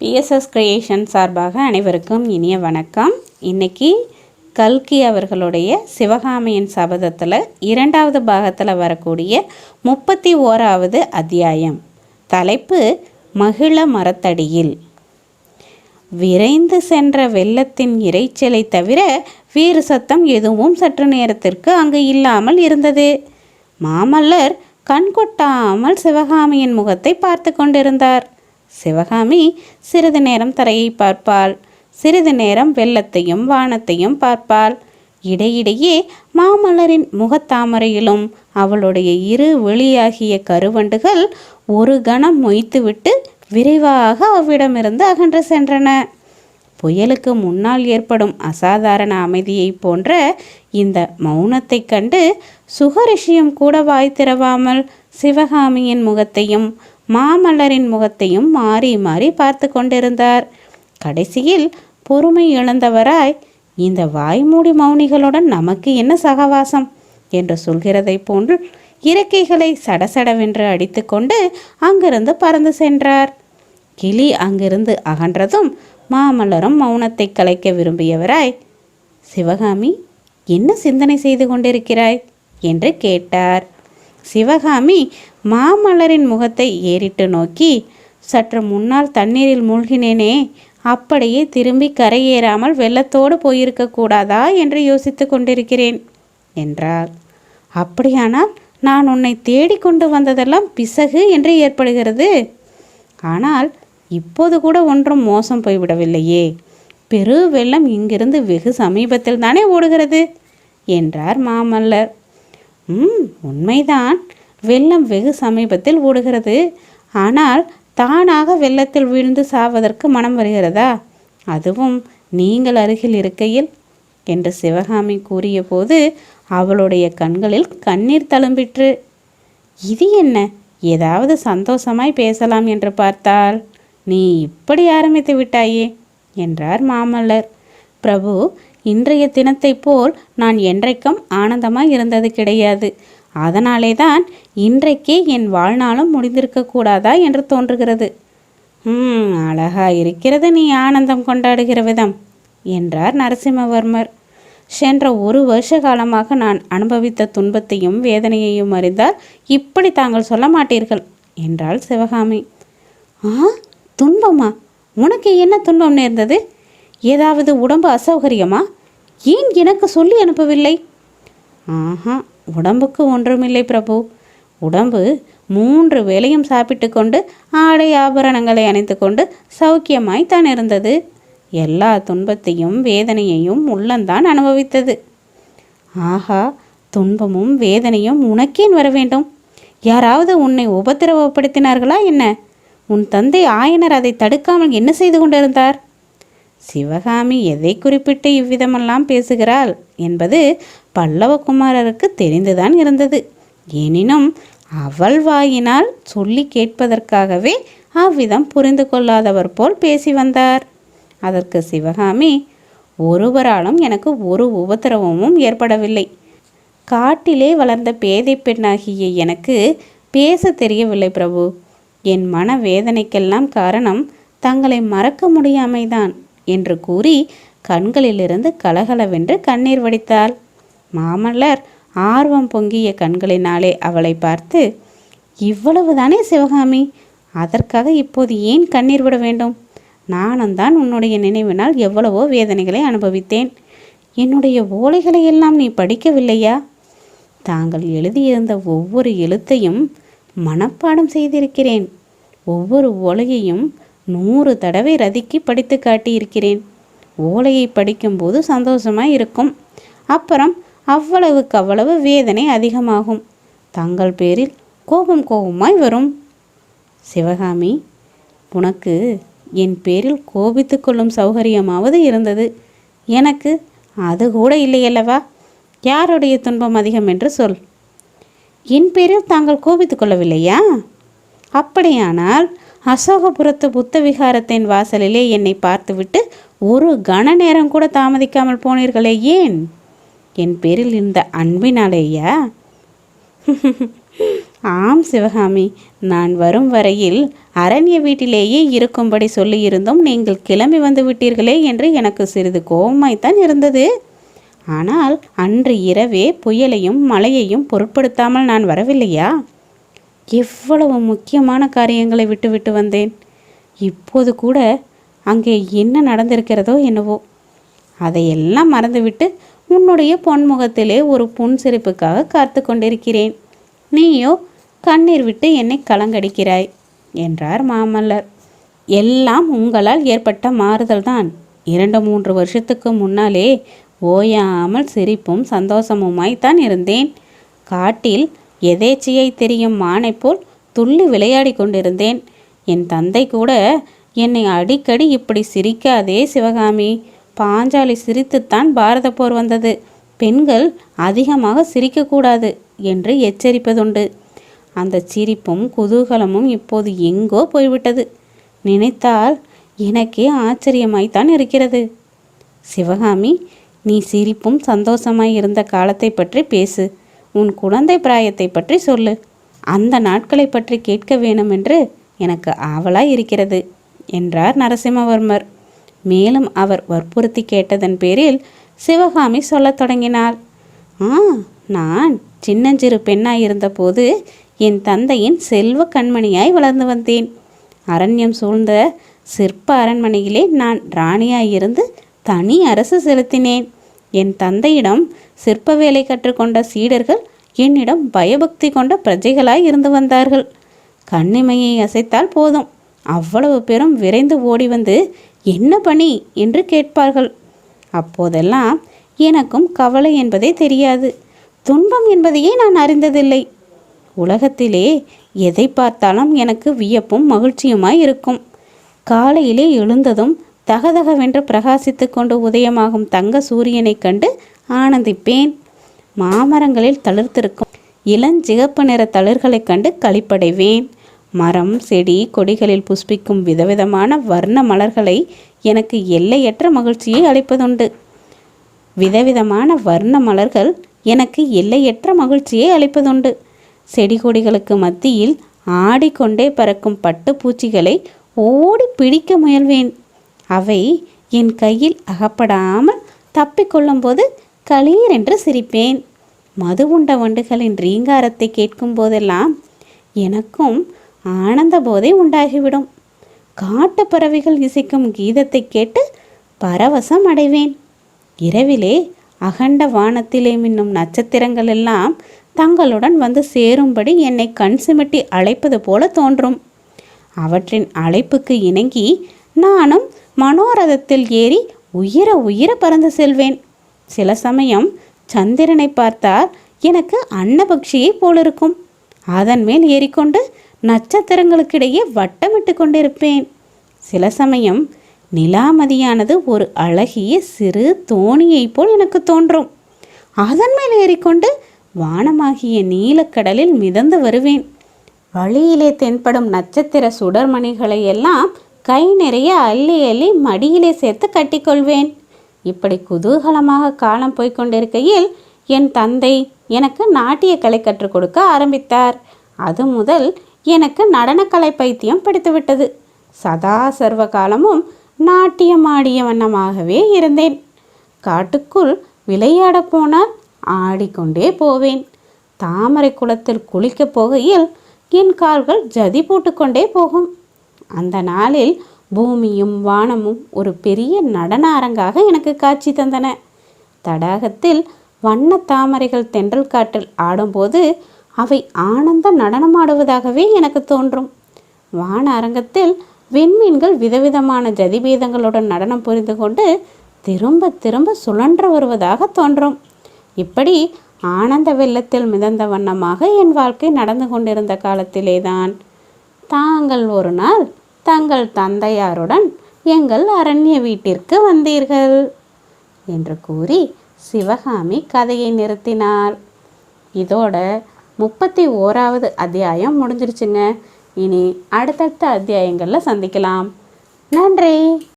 BSS creation சார்பாக அனைவருக்கும் இனிய வணக்கம். இன்னைக்கு கல்கி அவர்களுடைய சிவகாமியின் சபதத்தில் இரண்டாவது பாகத்தில் வரக்கூடிய முப்பத்தி ஓராவது அத்தியாயம். தலைப்பு மகிழ மரத்தடியில். விரைந்து சென்ற வெள்ளத்தின் இரைச்சலை தவிர வீறு சத்தம் எதுவும் சற்று நேரத்திற்கு அங்கு இல்லாமல் இருந்தது. மாமல்லர் கண்கொட்டாமல் சிவகாமியின் முகத்தை பார்த்து கொண்டிருந்தார். சிவகாமி சிறிது நேரம் தரையை பார்ப்பாள். சிறிது நேரம் வெள்ளத்தையும் வானத்தையும் பார்ப்பாள். இடையிடையே மாமல்லரின் முகத்தாமரையிலும் அவளுடைய இரு வெளியாகிய கருவண்டுகள் ஒரு கணம் மொய்த்துவிட்டு விரைவாக அவ்விடமிருந்து அகன்று சென்றன. புயலுக்கு முன்னால் ஏற்படும் அசாதாரண அமைதியைப் போன்ற இந்த மௌனத்தைக் கண்டு சுகரிஷியும் கூட வாய் திறவாமல் சிவகாமியின் முகத்தையும் மாமல்லரின் முகத்தையும் மாறி மாறி பார்த்து கொண்டிருந்தார். கடைசியில் பொறுமை இழந்தவராய் இந்த வாய்மூடி மௌனிகளுடன் நமக்கு என்ன சகவாசம்? என்று சொல்கிறதைப் போன்று இறக்கைகளை சடசடவென்று அடித்துக்கொண்டு அங்கிருந்து பறந்து சென்றார். கிளி அங்கிருந்து அகன்றதும் மாமல்லரும் மௌனத்தை கலைக்க விரும்பியவராய் சிவகாமி என்ன சிந்தனை செய்து கொண்டிருக்கிறாய்? என்று கேட்டார். சிவகாமி மாமல்லரின் முகத்தை ஏறிட்டு நோக்கி சற்று முன்னால் தண்ணீரில் மூழ்கினேனே அப்படியே திரும்பி கரையேறாமல் வெள்ளத்தோடு போயிருக்க கூடாதா? என்று யோசித்து கொண்டிருக்கிறேன் என்றார் அப்படியானால் நான் உன்னை தேடிக்கொண்டு வந்ததெல்லாம் பிசகு என்று ஏற்படுகிறது. ஆனால் இப்போது கூட ஒன்றும் மோசம் போய்விடவில்லையே பெரு வெள்ளம் இங்கிருந்து வெகு சமீபத்தில் தானே ஓடுகிறது? என்றார் மாமல்லர். ம் உண்மைதான். வெள்ளம் வெகு சமீபத்தில் ஓடுகிறது. ஆனால் தானாக வெள்ளத்தில் வீழ்ந்து சாவதற்கு மனம் வருகிறதா? அதுவும் நீங்கள் அருகில் இருக்கையில் என்று சிவகாமி கூறியபோது அவளுடைய கண்களில் கண்ணீர் தழும்பிற்று. இது என்ன? ஏதாவது சந்தோஷமாய் பேசலாம் என்று பார்த்தால் நீ இப்படி ஆரம்பித்து விட்டாயே என்றார் மாமல்லர். பிரபு இன்றைய தினத்தைப் போல் நான் என்றைக்கும் ஆனந்தமாய் இருந்தது கிடையாது. அதனாலே தான் இன்றைக்கே என் வாழ்நாளும் முடிந்திருக்க கூடாதா என்று தோன்றுகிறது. ம் அழகா இருக்கிறது நீ ஆனந்தம் கொண்டாடுகிற விதம் என்றார் நரசிம்மவர்மர். சென்ற ஒரு வருஷ காலமாக நான் அனுபவித்த துன்பத்தையும் வேதனையையும் அறிந்தால் இப்படி தாங்கள் சொல்ல மாட்டீர்கள் என்றாள் சிவகாமி. ஆ துன்பமா? உனக்கு என்ன துன்பம் நேர்ந்தது? ஏதாவது உடம்பு அசௌகரியமா? ஏன் எனக்கு சொல்லி அனுப்பவில்லை? ஆஹா உடம்புக்கு ஒன்றுமில்லை பிரபு. உடம்பு மூன்று வேளையும் சாப்பிட்டு கொண்டு ஆடை ஆபரணங்களை அணைத்து கொண்டு இருந்தது. எல்லா துன்பத்தையும் வேதனையையும் உள்ளந்தான் அனுபவித்தது. ஆஹா துன்பமும் வேதனையும் உனக்கேன் வர வேண்டும். யாராவது உன்னை உபத்திரவப்படுத்தினார்களா என்ன? உன் தந்தை ஆயனர் அதை தடுக்காமல் என்ன செய்து கொண்டிருந்தார்? சிவகாமி எதை குறிப்பிட்டு இவ்விதமெல்லாம் பேசுகிறாள் என்பது பல்லவகுமாரருக்கு தெரிந்துதான் இருந்தது. எனினும் அவள் வாயினால் சொல்லி கேட்பதற்காகவே அவ்விதம் புரிந்து கொள்ளாதவர் போல் பேசி வந்தார். அதற்கு சிவகாமி ஒருவராலும் எனக்கு ஒரு உபத்திரவமும் ஏற்படவில்லை. காட்டிலே வளர்ந்த பேதை பெண்ணாகிய எனக்கு பேச தெரியவில்லை பிரபு. என் மன வேதனைக்கெல்லாம் காரணம் தங்களை மறக்க முடியாமைதான். என்று கூறி கண்களிலிருந்து கலகலவென்று கண்ணீர் வடித்தாள். மாமல்லர் ஆர்வம் பொங்கிய கண்களினாலே அவளை பார்த்து இவ்வளவுதானே சிவகாமி அதற்காக இப்போது ஏன் கண்ணீர் விட வேண்டும்? நானும் தான் உன்னுடைய நினைவினால் எவ்வளவோ வேதனைகளை அனுபவித்தேன். என்னுடைய ஓலைகளை எல்லாம் நீ படிக்கவில்லையா? தாங்கள் எழுதியிருந்த ஒவ்வொரு எழுத்தையும் மனப்பாடம் செய்திருக்கிறேன். ஒவ்வொரு ஓலையையும் நூறு தடவை ரதிக்கி படித்து காட்டியிருக்கிறேன். ஓலையை படிக்கும்போது சந்தோஷமாக இருக்கும். அப்புறம் அவ்வளவுக்கு அவ்வளவு வேதனை அதிகமாகும். தங்கள் பேரில் கோபம் கோபமாய் வரும். சிவகாமி உனக்கு என் பேரில் கோபித்து கொள்ளும் சௌகரியமாவது இருந்தது. எனக்கு அது கூட இல்லையல்லவா? யாருடைய துன்பம் அதிகம் என்று சொல். என் பேரில் தாங்கள் கோபித்து கொள்ளவில்லையா? அப்படியானால் அசோகபுரத்து புத்த விகாரத்தின் வாசலிலே என்னை பார்த்துவிட்டு ஒரு கன நேரம் கூட தாமதிக்காமல் போனீர்களே ஏன்? என் பேரில் இருந்த அன்பினாலேயா? ஆம் சிவகாமி நான் வரும் வரையில் அரண்ய வீட்டிலேயே இருக்கும்படி சொல்லியிருந்தும் நீங்கள் கிளம்பி வந்து விட்டீர்களே என்று எனக்கு சிறிது கோபமாய்த்தான் இருந்தது. ஆனால் அன்று இரவே புயலையும் மழையையும் பொருட்படுத்தாமல் நான் வரவில்லையா? எவ்வளவு முக்கியமான காரியங்களை விட்டுவிட்டு வந்தேன். இப்போது கூட அங்கே என்ன நடந்திருக்கிறதோ என்னவோ. அதையெல்லாம் மறந்துவிட்டு உன்னுடைய பொன்முகத்திலே ஒரு புன்சிரிப்புக்காக காத்து கொண்டிருக்கிறேன். நீயோ கண்ணீர் விட்டு என்னை கலங்கடிக்கிறாய் என்றார் மாமல்லர். எல்லாம் உங்களால் ஏற்பட்ட மாறுதல் தான். இரண்டு மூன்று வருஷத்துக்கு முன்னாலே ஓயாமல் சிரிப்பும் சந்தோஷமுமாய்த்தான் இருந்தேன். காட்டில் எதேச்சியை தெரியும் மானை போல் துள்ளி விளையாடி கொண்டிருந்தேன். என் தந்தை கூட என்னை அடிக்கடி இப்படி சிரிக்காதே சிவகாமி. பாஞ்சாலி சிரித்துத்தான் பாரத போர் வந்தது. பெண்கள் அதிகமாக சிரிக்கக்கூடாது என்று எச்சரிப்பதுண்டு. அந்த சிரிப்பும் குதூகலமும் இப்போது எங்கோ போய்விட்டது. நினைத்தால் எனக்கே ஆச்சரியமாய்த்தான் இருக்கிறது. சிவகாமி நீ சிரிப்பும் சந்தோஷமாய் இருந்த காலத்தை பற்றி பேசு. உன் குழந்தை பிராயத்தை பற்றி சொல்லு. அந்த நாட்களை பற்றி கேட்க வேணுமென்று எனக்கு ஆவலாய் இருக்கிறது என்றார் நரசிம்மவர்மர். மேலும் அவர் வற்புறுத்தி கேட்டதன் பேரில் சிவகாமி சொல்லத் தொடங்கினாள். ஆ நான் சின்னஞ்சிறு பெண்ணாயிருந்தபோது என் தந்தையின் செல்வ கண்மணியாய் வளர்ந்து வந்தேன். அரண்யம் சூழ்ந்த சிற்ப அரண்மனையிலே நான் ராணியாயிருந்து தனி அரசு செலுத்தினேன். என் தந்தையிடம் சிற்ப வேலை கற்றுக்கொண்ட சீடர்கள் என்னிடம் பயபக்தி கொண்ட பிரஜைகளாய் இருந்து வந்தார்கள். கண்ணிமையை அசைத்தால் போதும். அவ்வளவு பேரும் விரைந்து ஓடி வந்து என்ன பணி? என்று கேட்பார்கள். அப்போதெல்லாம் எனக்கும் கவலை என்பதே தெரியாது. துன்பம் என்பதையே நான் அறிந்ததில்லை. உலகத்திலே எதை பார்த்தாலும் எனக்கு வியப்பும் மகிழ்ச்சியுமாய் இருக்கும். காலையிலே எழுந்ததும் தகதகவென்று பிரகாசித்து கொண்டு உதயமாகும் தங்க சூரியனைக் கண்டு ஆனந்திப்பேன். மாமரங்களில் தளிர்த்திருக்கும் இளஞ்சிகப்பு நிற தளிர்களைக் கண்டு களிப்படைவேன். மரம் செடி கொடிகளில் புஷ்பிக்கும் விதவிதமான வர்ண மலர்களை எனக்கு எல்லையற்ற மகிழ்ச்சியை அளிப்பதுண்டு. விதவிதமான வர்ண மலர்கள் எனக்கு எல்லையற்ற மகிழ்ச்சியை அளிப்பதுண்டு. செடி கொடிகளுக்கு மத்தியில் ஆடிக்கொண்டே பறக்கும் பட்டுப்பூச்சிகளை ஓடி பிடிக்க முயல்வேன். அவை என் கையில் அகப்படாமல் தப்பிக்கொள்ளும்போது களீர் என்று சிரிப்பேன். மது உண்ட வண்டுகளின் ரீங்காரத்தை கேட்கும் போதெல்லாம் எனக்கும் ஆனந்த போதை உண்டாகிவிடும். காட்டு பறவைகள் இசைக்கும் கீதத்தை கேட்டு பரவசம் அடைவேன். இரவிலே அகண்ட வானத்திலே மின்னும் நட்சத்திரங்கள் எல்லாம் தங்களுடன் வந்து சேரும்படி என்னை கண் சிமிட்டி அழைப்பது போல தோன்றும். அவற்றின் அழைப்புக்கு இணங்கி நானும் மனோரதத்தில் ஏறி உயிர உயிர பறந்து செல்வேன். சில சமயம் சந்திரனை பார்த்தால் எனக்கு அன்னபக்ஷியை போலிருக்கும். அதன் மேல் ஏறிக்கொண்டு நட்சத்திரங்களுக்கிடையே வட்டமிட்டு கொண்டிருப்பேன். சில சமயம் நிலாமதியானது ஒரு அழகிய சிறு தோணியைப் போல் எனக்கு தோன்றும். அதன் மேல் ஏறிக்கொண்டு வானமாகிய நீலக்கடலில் மிதந்து வருவேன். வழியிலே தென்படும் நட்சத்திர சுடர்மணிகளை எல்லாம் கை நிறைய அள்ளி அள்ளி மடியிலே சேர்த்து கட்டிக்கொள்வேன். இப்படி குதூகலமாக காலம் போய்க்கொண்டிருக்கையில் என் தந்தை எனக்கு நாட்டிய கலை கற்றுக் கொடுக்க ஆரம்பித்தார். அது முதல் எனக்கு நடனக்கலை பைத்தியம் பிடித்துவிட்டது. சதா சர்வ காலமும் நாட்டியம் ஆடிய வண்ணமாகவே இருந்தேன். காட்டுக்குள் விளையாடப் போனால் ஆடிக்கொண்டே போவேன். தாமரை குளத்தில் குளிக்கப் போகையில் என் கால்கள் ஜதி போட்டுக்கொண்டே போகும். அந்த நாளில் பூமியும் வானமும் ஒரு பெரிய நடன அரங்காக எனக்கு காட்சி தந்தன. தடாகத்தில் வண்ண தாமரைகள் தென்றல் காற்றில் ஆடும்போது அவை ஆனந்த நடனமாடுவதாகவே எனக்கு தோன்றும். வான அரங்கத்தில் விண்மீன்கள் விதவிதமான ஜதிபேதங்களுடன் நடனம் புரிந்து கொண்டு திரும்ப திரும்ப சுழன்று வருவதாக தோன்றும். இப்படி ஆனந்த வெள்ளத்தில் மிதந்த வண்ணமாக என் வாழ்க்கை நடந்து கொண்டிருந்த காலத்திலேதான் தாங்கள் ஒரு நாள் தங்கள் தந்தையாருடன் எங்கள் அரண்ய வீட்டிற்கு வந்தீர்கள் என்று கூறி சிவகாமி கதையை நிறுத்தினார் இதோட முப்பத்தி ஓராவது அத்தியாயம் முடிஞ்சிருச்சுங்க. இனி அடுத்தடுத்த அத்தியாயங்களில் சந்திக்கலாம். நன்றி.